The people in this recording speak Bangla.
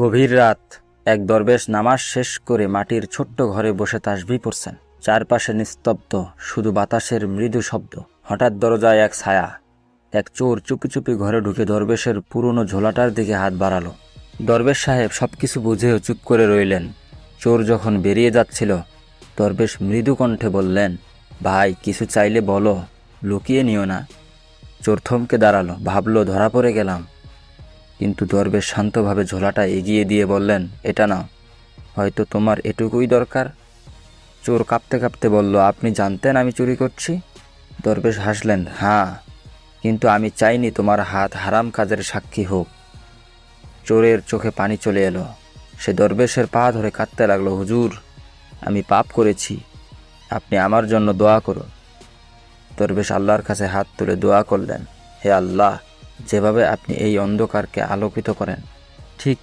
গভীর রাত, এক দরবেশ নামাজ শেষ করে মাটির ছোট্ট ঘরে বসে তাসবি পড়ছেন। চারপাশে নিস্তব্ধ, শুধু বাতাসের মৃদু শব্দ। হঠাৎ দরজায় এক ছায়া, এক চোর চুপি চুপি ঘরে ঢুকে দরবেশের পুরনো ঝোলাটার দিকে হাত বাড়ালো। দরবেশ সাহেব সব কিছু বুঝেও চুপ করে রইলেন। চোর যখন বেরিয়ে যাচ্ছিল, দরবেশ মৃদু কণ্ঠে বললেন, ভাই, কিছু চাইলে বলো, লুকিয়ে নিও না। চোর থমকে দাঁড়াল, ভাবলো, ধরা পড়ে গেলাম। কিন্তু দরবেশ শান্তভাবে ঝোলাটা এগিয়ে দিয়ে বললেন, এটা না, হয়তো তোমার এটুকুই দরকার। চোর কাঁপতে কাঁপতে বলল, আপনি জানতেন আমি চুরি করছি? দরবেশ হাসলেন হ্যাঁ কিন্তু আমি চাইনি তোমার হাত হারাম কাজের সাক্ষী হোক। চোরের চোখে পানি চলে এলো। সে দরবেশের পা ধরে কাঁদতে লাগল, হুজুর, আমি পাপ করেছি, আপনি আমার জন্য দোয়া করুন। দরবেশ আল্লাহর কাছে হাত তুলে দোয়া করলেন, হে আল্লাহ যেভাবে আপনি এই অন্ধকারকে আলোকিত করেন ঠিক